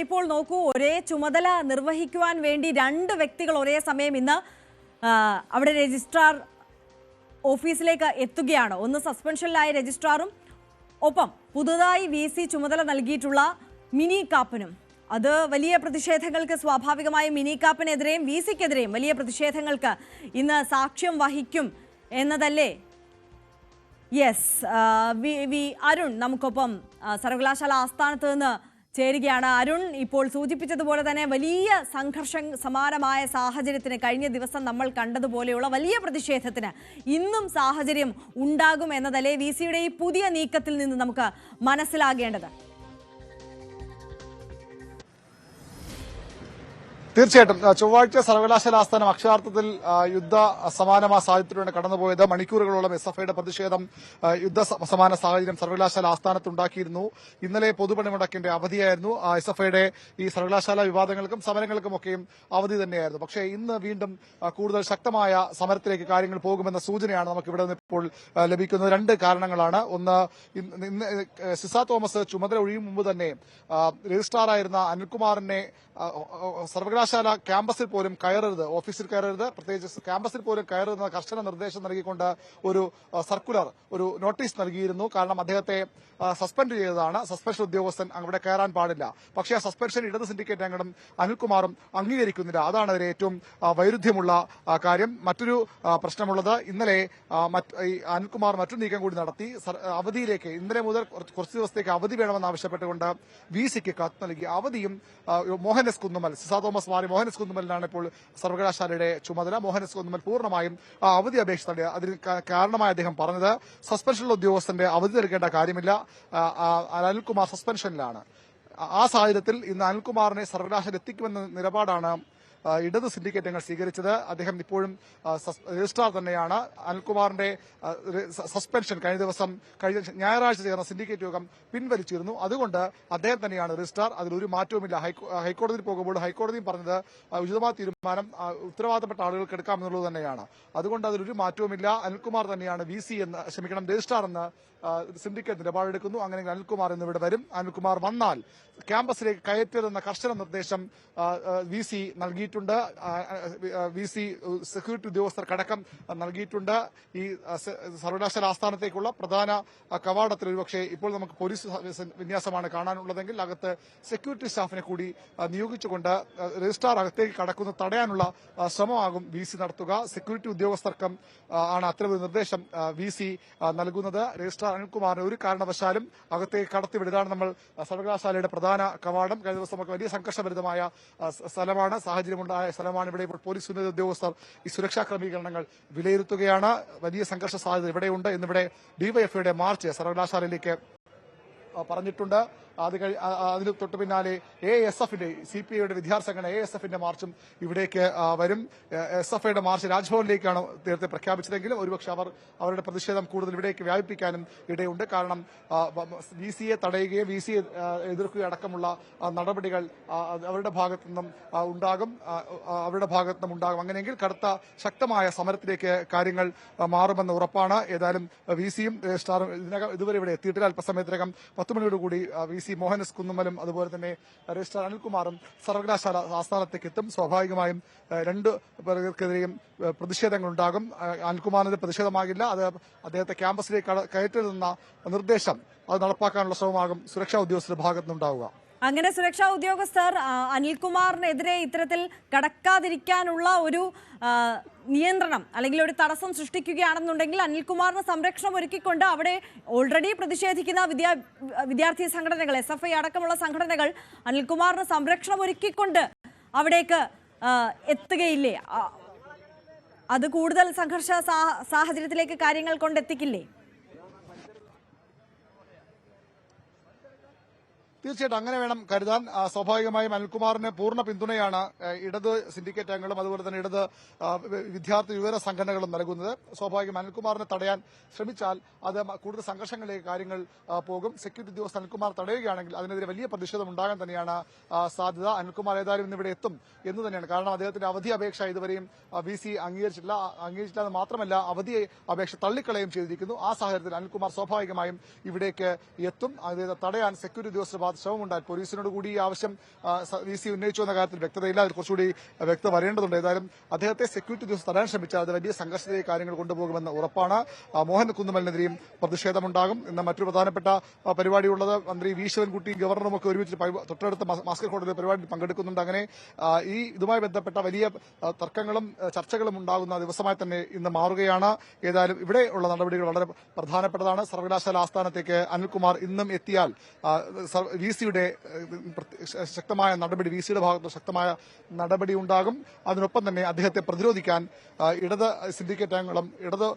ഇപ്പോൾ നോക്കൂ ഒരേ ചുമതല നിർവഹിക്കുവാൻ വേണ്ടി രണ്ട് വ്യക്തികൾ ഒരേ സമയം ഇന്ന് അവിടെ രജിസ്ട്രാർ ഓഫീസിലേക്ക് എത്തുകയാണ്. ഒന്ന് സസ്പെൻഷനിലായ രജിസ്ട്രാറും ഒപ്പം പുതുതായി വി ചുമതല നൽകിയിട്ടുള്ള മിനി കാപ്പനും. അത് വലിയ പ്രതിഷേധങ്ങൾക്ക് സ്വാഭാവികമായും മിനി കാപ്പനെതിരെയും വി സിക്കെതിരെയും വലിയ പ്രതിഷേധങ്ങൾക്ക് ഇന്ന് സാക്ഷ്യം വഹിക്കും എന്നതല്ലേ? യെസ് വി അരുൺ നമുക്കൊപ്പം സർവകലാശാല ആസ്ഥാനത്ത് നിന്ന് ചേരുകയാണ്. അരുൺ ഇപ്പോൾ സൂചിപ്പിച്ചതുപോലെ തന്നെ വലിയ സംഘർഷ സമാനമായ സാഹചര്യത്തിന് കഴിഞ്ഞ ദിവസം നമ്മൾ കണ്ടതുപോലെയുള്ള വലിയ പ്രതിഷേധത്തിന് ഇന്നും സാഹചര്യം ഉണ്ടാകും എന്നതല്ലേ വി സിയുടെ ഈ പുതിയ നീക്കത്തിൽ നിന്ന് നമുക്ക് മനസ്സിലാകേണ്ടത്? തീർച്ചയായിട്ടും. ചൊവ്വാഴ്ച സർവകലാശാല ആസ്ഥാനം അക്ഷരാർത്ഥത്തിൽ യുദ്ധ സമാനമായ സാഹചര്യത്തിലൂടെ കടന്നുപോയത്. മണിക്കൂറുകളോളം എസ് എഫ് ഐയുടെ പ്രതിഷേധം യുദ്ധ സമാന സാഹചര്യം സർവകലാശാല ആസ്ഥാനത്തുണ്ടാക്കിയിരുന്നു. ഇന്നലെ പൊതുപണിമുടക്കിന്റെ അവധിയായിരുന്നു. എസ് എഫ് ഐയുടെ ഈ സർവകലാശാല വിവാദങ്ങൾക്കും സമരങ്ങൾക്കുമൊക്കെയും അവധി തന്നെയായിരുന്നു. പക്ഷേ ഇന്ന് വീണ്ടും കൂടുതൽ ശക്തമായ സമരത്തിലേക്ക് കാര്യങ്ങൾ പോകുമെന്ന സൂചനയാണ് നമുക്ക് ഇവിടെ ഇപ്പോൾ ലഭിക്കുന്നത്. രണ്ട് കാരണങ്ങളാണ്. ഒന്ന് സിസ തോമസ് ചുമതല ഒഴിയും മുമ്പ് തന്നെ രജിസ്ട്രാറായിരുന്ന അനിൽകുമാറിനെ ഓ, സർവകലാശാല ക്യാമ്പസിൽ പോലും കയറരുത് ഓഫീസിൽ കയറരുത്. പ്രത്യേകിച്ച് ക്യാമ്പസിൽ പോലും കയറരുതെന്ന കർശന നിർദ്ദേശം നൽകിക്കൊണ്ട് ഒരു സർക്കുലർ ഒരു നോട്ടീസ് നൽകിയിരുന്നു. കാരണം അദ്ദേഹത്തെ സസ്പെൻഡ് ചെയ്തതാണ്. സസ്പെൻഷൻ ഉദ്യോഗസ്ഥൻ അവിടെ കയറാൻ പാടില്ല. പക്ഷേ ആ സസ്പെൻഷൻ ഇടത് സിൻഡിക്കേറ്റ് അംഗം അനിൽകുമാറും അംഗീകരിക്കുന്നില്ല. അതാണ് അതിലെ ഏറ്റവും വൈരുദ്ധ്യമുള്ള കാര്യം. മറ്റൊരു പ്രശ്നമുള്ളത് ഇന്നലെ അനിൽകുമാർ മറ്റൊരു നീക്കം കൂടി നടത്തി. അവധിയിലേക്ക് ഇന്നലെ മുതൽ കുറച്ച് ദിവസത്തേക്ക് അവധി വേണമെന്ന് ആവശ്യപ്പെട്ടുകൊണ്ട് വി സിക്ക് കത്ത് നൽകി. അവധിയും എസ് കുന്നുമൽ സിസാ തോമസ് മാറി. മോഹനസ് കുന്നുമലിനാണ് ഇപ്പോൾ സർവകലാശാലയുടെ ചുമതല. മോഹനസ് കുന്നുമൽ പൂർണമായും അവധി അപേക്ഷ തള്ളി അതിന് കാരണമായി അദ്ദേഹം പറഞ്ഞത് സസ്പെൻഷനിലുള്ള ഉദ്യോഗസ്ഥന്റെ അവധി നൽകേണ്ട കാര്യമില്ല. അനിൽകുമാർ സസ്പെൻഷനിലാണ് ആ- സാഹചര്യത്തിൽ ഇന്ന് അനിൽകുമാറിനെ സർവകലാശാല എത്തിക്കുമെന്ന നിലപാടാണ് ഇടത് സിൻഡിക്കേറ്റ് അംഗങ്ങൾ സ്വീകരിച്ചത് അദ്ദേഹം ഇപ്പോഴും രജിസ്ട്രാർ തന്നെയാണ്. അനിൽകുമാറിന്റെ സസ്പെൻഷൻ കഴിഞ്ഞ ദിവസം കഴിഞ്ഞ ഞായറാഴ്ച ചേർന്ന സിൻഡിക്കേറ്റ് യോഗം പിൻവലിച്ചിരുന്നു. അതുകൊണ്ട് അദ്ദേഹം തന്നെയാണ് രജിസ്ട്രാർ. അതിലൊരു മാറ്റവുമില്ല. ഹൈക്കോടതിയിൽ പോകുമ്പോൾ ഹൈക്കോടതിയും പറഞ്ഞത് ഉചിതമായ തീരുമാനം ഉത്തരവാദിത്തപ്പെട്ട ആളുകൾക്ക് എടുക്കാമെന്നുള്ളത് തന്നെയാണ്. അതുകൊണ്ട് അതിലൊരു മാറ്റവുമില്ല. അനിൽകുമാർ തന്നെയാണ് വി സി എന്ന് ക്ഷമിക്കണം രജിസ്ട്രാർ എന്ന് സിൻഡിക്കേറ്റ് നിലപാടെടുക്കുന്നു. അങ്ങനെ അനിൽകുമാർ എന്നിവിടെ വരും. അനിൽകുമാർ വന്നാൽ ക്യാമ്പസിലേക്ക് കയറ്റരുതെന്ന കർശന നിർദ്ദേശം വി സി നൽകിയിട്ടുണ്ട്. വി സി സെക്യൂരിറ്റി ഉദ്യോഗസ്ഥർക്കടക്കം നൽകിയിട്ടുണ്ട്. ഈ സർവകലാശാല ആസ്ഥാനത്തേക്കുള്ള പ്രധാന കവാടത്തിൽ ഒരുപക്ഷെ ഇപ്പോൾ നമുക്ക് പോലീസ് വിന്യാസമാണ് കാണാനുള്ളതെങ്കിൽ അകത്ത് സെക്യൂരിറ്റി സ്റ്റാഫിനെ കൂടി നിയോഗിച്ചുകൊണ്ട് രജിസ്ട്രാർ അകത്തേക്ക് കടക്കുന്നത് തടയാനുള്ള ശ്രമമാകും വി സി നടത്തുക. സെക്യൂരിറ്റി ഉദ്യോഗസ്ഥർക്കും ആണ് അത്തരമൊരു നിർദ്ദേശം വി സി നൽകുന്നത്. രജിസ്ട്രാർ അനിൽകുമാറിനെ ഒരു കാരണവശാലും അകത്തേക്ക് കടത്തിവിടുകയാണ് നമ്മൾ സർവകലാശാലയുടെ പ്രധാന കവാടം. കഴിഞ്ഞ ദിവസം നമുക്ക് വലിയ സംഘർഷഭരിതമായ സ്ഥലമാണ് സ- സ്ഥലമാണ്. സാഹചര്യമുണ്ടായ സ്ഥലമാണ് ഇവിടെ ഇപ്പോൾ പോലീസ് ഉന്നത ഉദ്യോഗസ്ഥർ ഈ സുരക്ഷാ ക്രമീകരണങ്ങൾ വിലയിരുത്തുകയാണ്. വലിയ സംഘർഷ സാധ്യത ഇവിടെയുണ്ട്. ഇന്നിവിടെ ഡിവൈഎഫ്ഐയുടെ മാർച്ച് സർവകലാശാലയിലേക്ക് പറഞ്ഞിട്ടുണ്ട്. അത് അതിന് തൊട്ട് പിന്നാലെ എ എസ് എഫിന്റെ സി പി ഐയുടെ വിദ്യാർത്ഥി സംഘടന എ എസ് എഫിന്റെ മാർച്ചും ഇവിടേക്ക് വരും. എസ് എഫ് ഐയുടെ മാർച്ച് രാജ്ഭവനിലേക്കാണ് നേരത്തെ പ്രഖ്യാപിച്ചതെങ്കിലും ഒരുപക്ഷെ അവർ അവരുടെ പ്രതിഷേധം കൂടുതൽ ഇവിടേക്ക് വ്യാപിപ്പിക്കാനും ഇടയുണ്ട്. കാരണം വി സിയെ തടയുകയും വി സിയെ എതിർക്കുകയും അടക്കമുള്ള നടപടികൾ അവരുടെ ഭാഗത്തു നിന്നും ഉണ്ടാകും. അവരുടെ ഭാഗത്തു നിന്നും ഉണ്ടാകും. അങ്ങനെയെങ്കിൽ കടുത്ത ശക്തമായ സമരത്തിലേക്ക് കാര്യങ്ങൾ മാറുമെന്ന് ഉറപ്പാണ്. ഏതായാലും വി സിയും സ്റ്റാറും ഇതിനകം ഇതുവരെ ഇവിടെ എത്തിയിട്ടില്ല. അല്പസമയത്തിനകം പത്ത് മണിയോടുകൂടി വി സി മോഹനസ് കുന്നുമലും അതുപോലെ തന്നെ രജിസ്ട്രാർ അനിൽകുമാറും സർവകലാശാല ആസ്ഥാനത്തേക്ക് എത്തും. സ്വാഭാവികമായും രണ്ട് പേർക്കെതിരെയും പ്രതിഷേധങ്ങളുണ്ടാകും. അനിൽകുമാറിന്റെ പ്രതിഷേധമാകില്ല. അത് അദ്ദേഹത്തെ ക്യാമ്പസിലേക്ക് കയറ്റരുതെന്ന നിർദ്ദേശം അത് നടപ്പാക്കാനുള്ള ശ്രമമാകും. സുരക്ഷാ ഉദ്യോഗസ്ഥരുടെ ഭാഗത്തുനിന്നുണ്ടാവുക. അങ്ങനെ സുരക്ഷാ ഉദ്യോഗസ്ഥർ അനിൽകുമാറിനെതിരെ ഇത്തരത്തിൽ കടക്കാതിരിക്കാനുള്ള ഒരു നിയന്ത്രണം അല്ലെങ്കിൽ ഒരു തടസ്സം സൃഷ്ടിക്കുകയാണെന്നുണ്ടെങ്കിൽ അനിൽകുമാറിന് സംരക്ഷണം ഒരുക്കിക്കൊണ്ട് അവിടെ ഓൾറെഡി പ്രതിഷേധിക്കുന്ന വിദ്യാ വിദ്യാർത്ഥി സംഘടനകൾ എസ് എഫ് ഐ അടക്കമുള്ള സംഘടനകൾ അനിൽകുമാറിന് സംരക്ഷണം ഒരുക്കിക്കൊണ്ട് അവിടേക്ക് എത്തുകയില്ലേ? അത് കൂടുതൽ സംഘർഷ സാഹചര്യത്തിലേക്ക് കാര്യങ്ങൾ കൊണ്ടെത്തിക്കില്ലേ? തീർച്ചയായിട്ടും അങ്ങനെ വേണം കരുതാൻ. സ്വാഭാവികമായും അനിൽകുമാറിന് പൂർണ പിന്തുണയാണ് ഇടത് സിൻഡിക്കേറ്റ് അംഗങ്ങളും അതുപോലെ തന്നെ ഇടത് വിദ്യാർത്ഥി വിവര സംഘടനകളും നൽകുന്നത്. സ്വാഭാവികം അനിൽകുമാറിനെ തടയാൻ ശ്രമിച്ചാൽ അത് കൂടുതൽ സംഘർഷങ്ങളിലേക്ക് കാര്യങ്ങൾ പോകും. സെക്യൂരിറ്റി ഉദ്യോഗസ്ഥ അനിൽകുമാർ തടയുകയാണെങ്കിൽ അതിനെതിരെ വലിയ പ്രതിഷേധം ഉണ്ടാകാൻ തന്നെയാണ് സാധ്യത. അനിൽകുമാർ ഏതായാലും ഇന്നിവിടെ എത്തും എന്ന് തന്നെയാണ്. കാരണം അദ്ദേഹത്തിന്റെ അവധി അപേക്ഷ ഇതുവരെയും വി സി അംഗീകരിച്ചിട്ടില്ല. അംഗീകരിച്ചില്ല മാത്രമല്ല അവധി അപേക്ഷ തള്ളിക്കളയും ചെയ്തിരിക്കുന്നു. ആ സാഹചര്യത്തിൽ അനിൽകുമാർ സ്വാഭാവികമായും ഇവിടേക്ക് എത്തും. അദ്ദേഹത്തെ തടയാൻ സെക്യൂരിറ്റി ഉദ്യോഗസ്ഥരുടെ ഭാഗത്ത് ശ്രമമുണ്ടായി പോലീസിനോട് കൂടി ഈ ആവശ്യം വി സി ഉന്നയിച്ചു എന്ന കാര്യത്തിൽ വ്യക്തതയില്ല. അതിൽ കുറച്ചുകൂടി വ്യക്തത വരേണ്ടതുണ്ട് ഏതായാലും അദ്ദേഹത്തെ സെക്യൂരിറ്റി ദിവസം തടയാൻ ശ്രമിച്ചാൽ അത് വലിയ സംഘർഷത്തിലേക്ക് കാര്യങ്ങൾ കൊണ്ടുപോകുമെന്ന് ഉറപ്പാണ്. മോഹൻ കുന്നുമലിനെതിരെയും പ്രതിഷേധമുണ്ടാകും. ഇന്ന് മറ്റൊരു പ്രധാനപ്പെട്ട പരിപാടിയുള്ളത് മന്ത്രി വി ശിവൻകുട്ടിയും ഗവർണറും ഒക്കെ ഒരുമിച്ച് തൊട്ടടുത്ത മാസ്കർ ഹോട്ടലിൽ പരിപാടിയിൽ പങ്കെടുക്കുന്നുണ്ട്. അങ്ങനെ ഈ ഇതുമായി ബന്ധപ്പെട്ട വലിയ തർക്കങ്ങളും ചർച്ചകളും ഉണ്ടാകുന്ന ദിവസമായി തന്നെ ഇന്ന് മാറുകയാണ്. ഏതായാലും ഇവിടെ ഉള്ള നടപടികൾ വളരെ പ്രധാനപ്പെട്ടതാണ്. സർവകലാശാല ആസ്ഥാനത്തേക്ക് അനിൽകുമാർ ഇന്നും എത്തിയാൽ വി സിയുടെ ശക്തമായ നടപടി വി സിയുടെ ഭാഗത്ത് ശക്തമായ നടപടി ഉണ്ടാകും. അതിനൊപ്പം തന്നെ അദ്ദേഹത്തെ പ്രതിരോധിക്കാൻ ഇടത് സിൻഡിക്കേറ്റ് അംഗങ്ങളും ഇടത്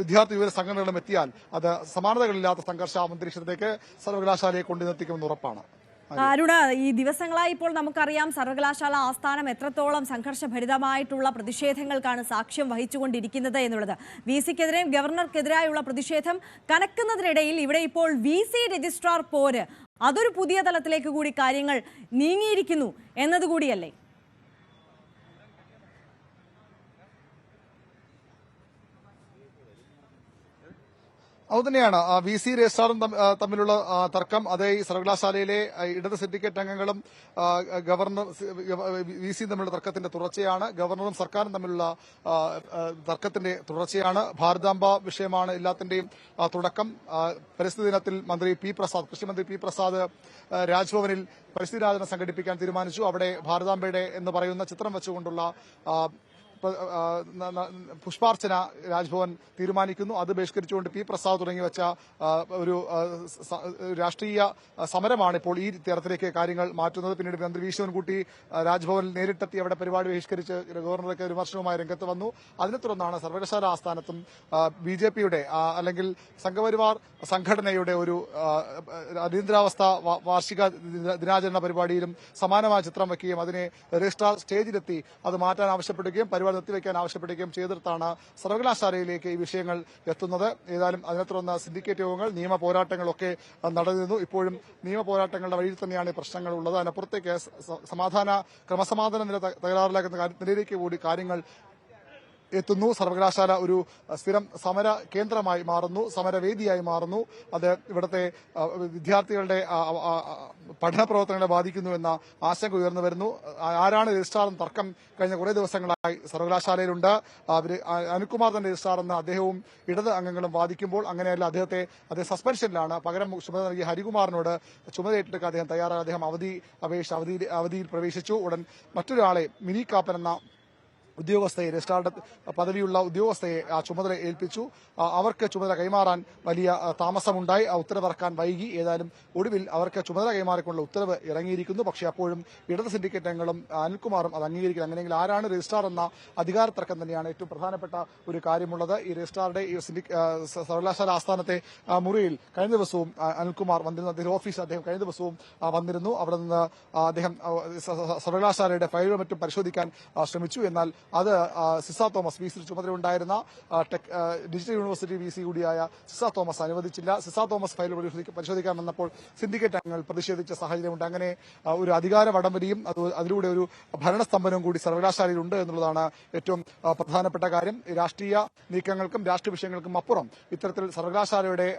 വിദ്യാർത്ഥി വിവര സംഘടനകളും എത്തിയാൽ അത് സമാനതകളില്ലാത്ത സംഘർഷ അന്തരീക്ഷത്തിലേക്ക് സർവകലാശാലയെ കൊണ്ടുനിർത്തിക്കുമെന്ന് ഉറപ്പാണ്. അരുണ ഈ ദിവസങ്ങളായി ഇപ്പോൾ നമുക്കറിയാം സർവകലാശാല ആസ്ഥാനം എത്രത്തോളം സംഘർഷഭരിതമായിട്ടുള്ള പ്രതിഷേധങ്ങൾക്കാണ് സാക്ഷ്യം വഹിച്ചുകൊണ്ടിരിക്കുന്നത് എന്നുള്ളത്. വി സിക്കെതിരെയും ഗവർണർക്കെതിരായുള്ള പ്രതിഷേധം കനക്കുന്നതിനിടയിൽ ഇവിടെ ഇപ്പോൾ വി സി രജിസ്ട്രാർ പോര് അതൊരു പുതിയ തലത്തിലേക്ക് കൂടി കാര്യങ്ങൾ നീങ്ങിയിരിക്കുന്നു എന്നതുകൂടിയല്ലേ? അതുതന്നെയാണ് വി സി തമ്മ- തമ്മിലുള്ള തർക്കം അതേ ഈ സർവകലാശാലയിലെ ഇടത് സിൻഡിക്കേറ്റ് അംഗങ്ങളും ഗവർണർ വി സി തമ്മിലുള്ള തർക്കത്തിന്റെ തുടർച്ചയാണ്. ഗവർണറും സർക്കാരും തമ്മിലുള്ള തർക്കത്തിന്റെ തുടർച്ചയാണ്. ഭാരതാംബ വിഷയമാണ് എല്ലാത്തിന്റെയും തുടക്കം. പരിസ്ഥിതി ദിനത്തിൽ മന്ത്രി പി പ്രസാദ് കൃഷിമന്ത്രി പി പ്രസാദ് രാജ്ഭവനിൽ പരിസ്ഥിതി രാജന സംഘടിപ്പിക്കാൻ തീരുമാനിച്ചു. അവിടെ ഭാരതാംബയുടെ എന്ന് പറയുന്ന ചിത്രം വെച്ചുകൊണ്ടുള്ള പുഷ്പാർച്ചന രാജ്ഭവൻ തീരുമാനിക്കുന്നു. അത് ബഹിഷ്കരിച്ചുകൊണ്ട് പി. പ്രസാദ് തുടങ്ങി വെച്ച ഒരു രാഷ്ട്രീയ സമരമാണ് ഇപ്പോൾ ഈ തരത്തിലേക്ക് കാര്യങ്ങൾ മാറ്റുന്നത്. പിന്നീട് മന്ത്രി വി. ശിവൻകുട്ടി രാജ്ഭവനിൽ നേരിട്ടെത്തി അവിടെ പരിപാടി ബഹിഷ്കരിച്ച് ഗവർണർക്ക് വിമർശനവുമായി രംഗത്ത് വന്നു. അതിനെ തുടർന്നാണ് സർവകലാശാല ആസ്ഥാനത്തും ബി ജെ പിയുടെ അല്ലെങ്കിൽ സംഘപരിവാർ സംഘടനയുടെ ഒരു അടിയന്തരാവസ്ഥ വാർഷിക ദിനാചരണ പരിപാടിയിലും സമാനമായ ചിത്രം വയ്ക്കുകയും അതിനെ രജിസ്ട്രാർ സ്റ്റേജിലെത്തി അത് മാറ്റാൻ ആവശ്യപ്പെടുകയും നിർത്തിവെക്കാൻ ആവശ്യപ്പെടുകയും ചെയ്തിടത്താണ് സർവകലാശാലയിലേക്ക് ഈ വിഷയങ്ങൾ എത്തുന്നത്. ഏതായാലും അതിനെ തുടർന്ന് സിൻഡിക്കേറ്റ് യോഗങ്ങൾ നിയമ പോരാട്ടങ്ങളൊക്കെ നടന്നിരുന്നു. ഇപ്പോഴും നിയമ പോരാട്ടങ്ങളുടെ വഴിയിൽ തന്നെയാണ് പ്രശ്നങ്ങൾ ഉള്ളത് അതിനപ്പുറത്തേക്ക് സമാധാന ക്രമസമാധാന നില തകരാറിലാക്കുന്ന നിലയിലേക്ക് കൂടി കാര്യങ്ങൾ എത്തുന്നു. സർവകലാശാല ഒരു സ്ഥിരം സമര കേന്ദ്രമായി മാറുന്നു സമരവേദിയായി മാറുന്നു. അത് ഇവിടുത്തെ വിദ്യാർത്ഥികളുടെ പഠന പ്രവർത്തനങ്ങളെ ബാധിക്കുന്നു എന്ന ആശങ്ക ഉയർന്നു വരുന്നു. ആരാണ് രജിസ്ട്രാർ എന്ന തർക്കം കഴിഞ്ഞ കുറേ ദിവസങ്ങളായി സർവകലാശാലയിലുണ്ട്. അവർ അനുകുമാർ തന്നെ രജിസ്ട്രാർ എന്ന അദ്ദേഹവും ഇടത് അംഗങ്ങളും വാദിക്കുമ്പോൾ അങ്ങനെയല്ല അദ്ദേഹത്തെ അദ്ദേഹം സസ്പെൻഷനിലാണ്. പകരം ചുമതല നൽകിയ ഹരികുമാറിനോട് ചുമതല ഏറ്റെടുക്കാൻ അദ്ദേഹം തയ്യാറായി. അദ്ദേഹം അവധി അപേക്ഷ അവധിയിൽ അവധിയിൽ പ്രവേശിച്ചു. ഉടൻ മറ്റൊരാളെ മിനി കാപ്പൻ എന്ന ഉദ്യോഗസ്ഥയെ രജിസ്ട്രാറുടെ പദവിയുള്ള ഉദ്യോഗസ്ഥയെ ആ ചുമതല ഏൽപ്പിച്ചു. അവർക്ക് ചുമതല കൈമാറാൻ വലിയ താമസമുണ്ടായി. ആ ഉത്തരവിറക്കാൻ വൈകി. ഏതായാലും ഒടുവിൽ അവർക്ക് ചുമതല കൈമാറിക്കൊണ്ടുള്ള ഉത്തരവ് ഇറങ്ങിയിരിക്കുന്നു. പക്ഷേ അപ്പോഴും ഇടത് സിൻഡിക്കേറ്റ് അംഗങ്ങളും അനിൽകുമാറും അത് അംഗീകരിക്കില്ല. അങ്ങനെയെങ്കിൽ ആരാണ് രജിസ്ട്രാർ എന്ന അധികാര തർക്കം തന്നെയാണ് ഏറ്റവും പ്രധാനപ്പെട്ട ഒരു കാര്യമുള്ളത്. ഈ രജിസ്ട്രാറുടെ ഈ സർവകലാശാല ആസ്ഥാനത്തെ മുറിയിൽ കഴിഞ്ഞ ദിവസവും അനിൽകുമാർ വന്നിരുന്നു. അദ്ദേഹം ഓഫീസ് അദ്ദേഹം കഴിഞ്ഞ ദിവസവും വന്നിരുന്നു. അവിടെ നിന്ന് അദ്ദേഹം സർവകലാശാലയുടെ ഫയലുകളും മറ്റും പരിശോധിക്കാൻ ശ്രമിച്ചു. എന്നാൽ അത് സിസ തോമസ് വി സി ചുമതലയുണ്ടായിരുന്ന ഉണ്ടായിരുന്ന ഡിജിറ്റൽ യൂണിവേഴ്സിറ്റി വി സി കൂടിയായ സിസ തോമസ് അനുവദിച്ചില്ല. സിസ തോമസ് ഫയൽ പരിശോധിക്ക- പരിശോധിക്കാൻ വന്നപ്പോൾ സിൻഡിക്കേറ്റ് അംഗങ്ങൾ പ്രതിഷേധിച്ച സാഹചര്യമുണ്ട്. അങ്ങനെ ഒരു അധികാര വടംവലിയും അതിലൂടെ ഒരു ഭരണസ്തംഭനവും കൂടി സർവകലാശാലയിലുണ്ട് എന്നുള്ളതാണ് ഏറ്റവും പ്രധാനപ്പെട്ട കാര്യം. രാഷ്ട്രീയ നീക്കങ്ങൾക്കും രാഷ്ട്രീയ വിഷയങ്ങൾക്കും അപ്പുറം ഇത്തരത്തിൽ സർവകലാശാലയുടെ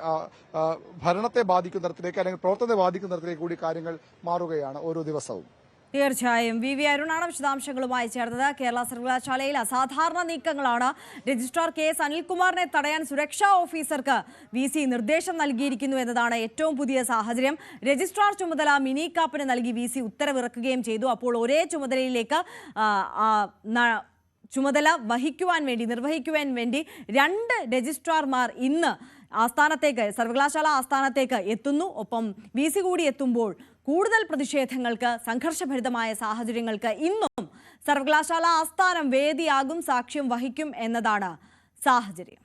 ഭരണത്തെ ബാധിക്കുന്ന തരത്തിലേക്ക് അല്ലെങ്കിൽ പ്രവർത്തനത്തെ ബാധിക്കുന്ന തരത്തിലേക്ക് കൂടി കാര്യങ്ങൾ മാറുകയാണ് ഓരോ ദിവസവും. തീർച്ചയായും. വി വി അരുണാണ് വിശദാംശങ്ങളുമായി ചേർന്നത്. കേരള സർവകലാശാലയിൽ അസാധാരണ നീക്കങ്ങളാണ് രജിസ്ട്രാർ കെ എസ് അനിൽകുമാറിനെ തടയാൻ സുരക്ഷാ ഓഫീസർക്ക് വി സി നിർദ്ദേശം നൽകിയിരിക്കുന്നു എന്നതാണ് ഏറ്റവും പുതിയ സാഹചര്യം. രജിസ്ട്രാർ ചുമതല മിനി കാപ്പിന് നൽകി വി സി ഉത്തരവിറക്കുകയും ചെയ്തു. അപ്പോൾ ഒരേ ചുമതലയിലേക്ക് ചുമതല വഹിക്കുവാൻ വേണ്ടി നിർവഹിക്കുവാൻ വേണ്ടി രണ്ട് രജിസ്ട്രാർമാർ ഇന്ന് ആസ്ഥാനത്തേക്ക് സർവകലാശാല ആസ്ഥാനത്തേക്ക് എത്തുന്നു. ഒപ്പം വി സി കൂടി എത്തുമ്പോൾ കൂടുതൽ പ്രതിഷേധങ്ങൾക്ക് സംഘർഷഭരിതമായ സാഹചര്യങ്ങൾക്ക് ഇന്നും സർവകലാശാല ആസ്ഥാനം വേദിയാകും സാക്ഷ്യം വഹിക്കും എന്നതാണ് സാഹചര്യം.